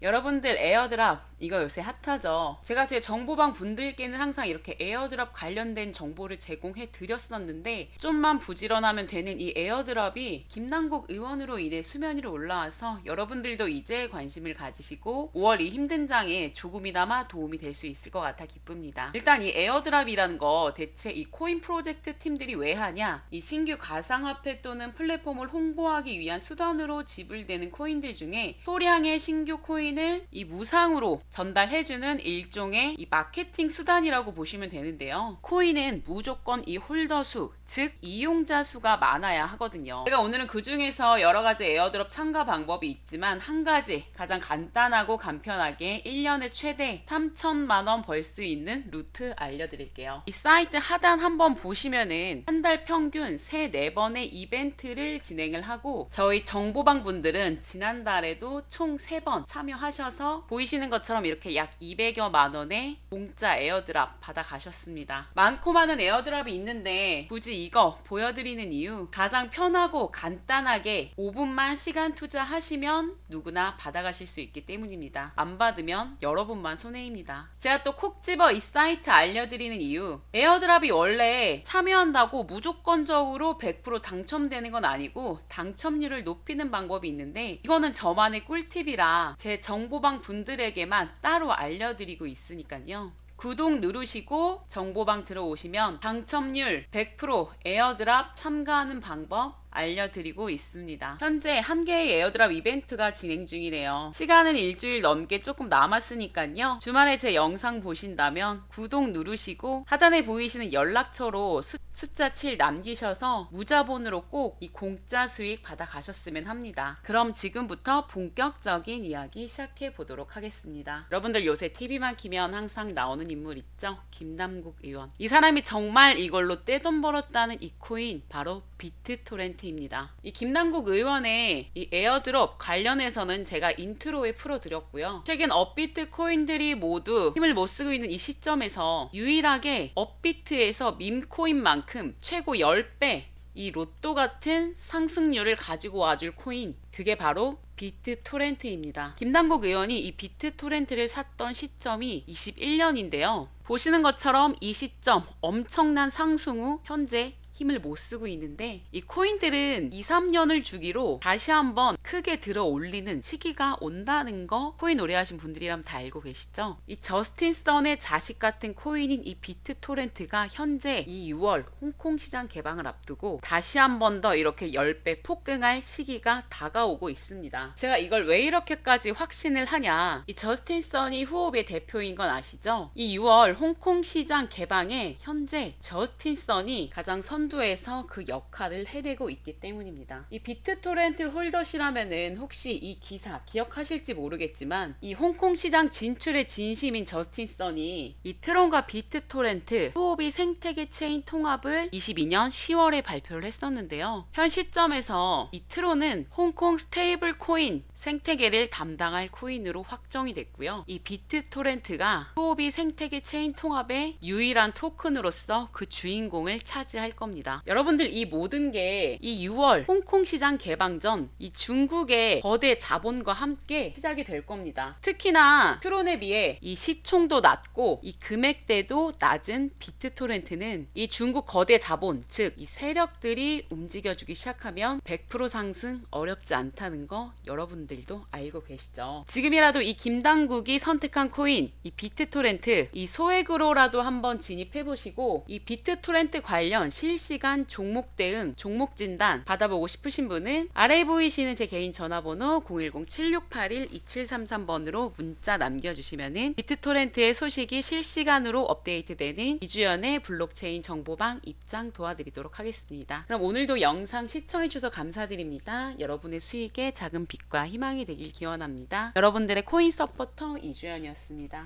여러분들 에어드랍 이거 요새 핫하죠. 제가 제 정보방 분들께는 항상 이렇게 에어드랍 관련된 정보를 제공해 드렸었는데 좀만 부지런하면 되는 이 에어드랍이 김남국 의원으로 인해 수면 위로 올라와서 여러분들도 이제 관심을 가지시고 5월 이 힘든 장에 조금이나마 도움이 될 수 있을 것 같아 기쁩니다. 일단 이 에어드랍이라는 거 대체 이 코인 프로젝트 팀들이 왜 하냐? 이 신규 가상화폐 또는 플랫폼을 홍보하기 위한 수단으로 지불되는 코인들 중에 소량의 신규 코인을 이 무상 으로 전달해주는 일종의 이 마케팅 수단이라고 보시면 되는데요. 코인은 무조건 이 홀더 수, 즉 이용자 수가 많아야 하거든요. 제가 오늘은 그 중에서 여러 가지 에어드롭 참가 방법이 있지만 한 가지 가장 간단하고 간편하게 1년에 최대 3천만 원 벌 수 있는 루트 알려드릴게요. 이 사이트 하단 한번 보시면은 한 달 평균 3, 4번의 이벤트를 진행을 하고 저희 정보방 분들은 지난달에도 총 3번 참여하셔서 보이시는 것처럼 이렇게 약 200여만 원의 공짜 에어드랍 받아 가셨습니다. 많고 많은 에어드랍이 있는데 굳이 이거 보여드리는 이유 가장 편하고 간단하게 5분만 시간 투자하시면 누구나 받아가실 수 있기 때문입니다. 안 받으면 여러분만 손해입니다. 제가 또 콕 집어 이 사이트 알려드리는 이유 에어드랍이 원래 참여한다고 무조건적으로 100% 당첨되는 건 아니고 당첨률을 높이는 방법이 있는데 이거는 저만의 꿀팁이라 제 정보방 분들에게만 따로 알려드리고 있으니까요. 구독 누르시고 정보방 들어오시면 당첨률 100% 에어드랍 참가하는 방법 알려드리고 있습니다. 현재 한 개의 에어드랍 이벤트가 진행 중이네요. 시간은 일주일 넘게 조금 남았으니까요. 주말에 제 영상 보신다면 구독 누르시고 하단에 보이시는 연락처로 수, 숫자 7 남기셔서 무자본으로 꼭 이 공짜 수익 받아 가셨으면 합니다. 그럼 지금부터 본격적인 이야기 시작해 보도록 하겠습니다. 여러분들 요새 TV만 키면 항상 나오는 인물 있죠? 김남국 의원. 이 사람이 정말 이걸로 떼돈 벌었다는 이 코인 바로 비트토렌트 입니다. 이 김남국 의원의 이 에어드롭 관련해서는 제가 인트로에 풀어드렸고요. 최근 업비트 코인들이 모두 힘을 못 쓰고 있는 이 시점에서 유일하게 업비트에서 밈코인만큼 최고 10배 이 로또 같은 상승률을 가지고 와줄 코인 그게 바로 비트 토렌트입니다. 김남국 의원이 이 비트 토렌트를 샀던 시점이 21년인데요. 보시는 것처럼 이 시점 엄청난 상승 후 현재 힘을 못 쓰고 있는데 이 코인들은 2, 3년을 주기로 다시 한번 크게 들어 올리는 시기가 온다는 거 코인 오래 하신 분들이라면 다 알고 계시죠? 이 저스틴 선의 자식 같은 코인인 이 비트 토렌트가 현재 이 6월 홍콩 시장 개방을 앞두고 다시 한 번 더 이렇게 10배 폭등할 시기가 다가오고 있습니다. 제가 이걸 왜 이렇게까지 확신을 하냐? 이 저스틴 선이 후업의 대표인 건 아시죠? 이 6월 홍콩 시장 개방에 현재 저스틴 선이 가장 선 선두에서 그 역할을 해내고 있기 때문입니다. 이 비트 토렌트 홀더시라면 은 혹시 이 기사 기억하실지 모르겠지만 이 홍콩 시장 진출의 진심인 저스틴 선이 이 트론과 비트토렌트 후오비 생태계 체인 통합을 22년 10월에 발표를 했었는데요. 현 시점에서 이 트론은 홍콩 스테이블 코인 생태계를 담당할 코인으로 확정이 됐고요. 이 비트토렌트가 후오비 생태계 체인 통합의 유일한 토큰으로서 그 주인공을 차지할. 겁니다. 여러분들 이 모든 게 이 6월 홍콩 시장 개방 전 이 중 국의 거대 자본과 함께 시작이 될 겁니다. 특히나 트론에 비해 이 시총도 낮고 이 금액대도 낮은 비트토렌트는 이 중국 거대 자본 즉 이 세력들이 움직여주기 시작하면 100% 상승 어렵지 않다는 거 여러분들도 알고 계시죠. 지금이라도 이 김당국이 선택한 코인 이 비트토렌트 이 소액으로라도 한번 진입해 보시고 이 비트토렌트 관련 실시 실시간 종목 대응, 종목 진단 받아보고 싶으신 분은 아래 보이시는 제 개인 전화번호 010-7681-2733번으로 문자 남겨주시면은 비트토렌트의 소식이 실시간으로 업데이트되는 이주연의 블록체인 정보방 입장 도와드리도록 하겠습니다. 그럼 오늘도 영상 시청해주셔서 감사드립니다. 여러분의 수익에 작은 빛과 희망이 되길 기원합니다. 여러분들의 코인 서포터 이주연이었습니다.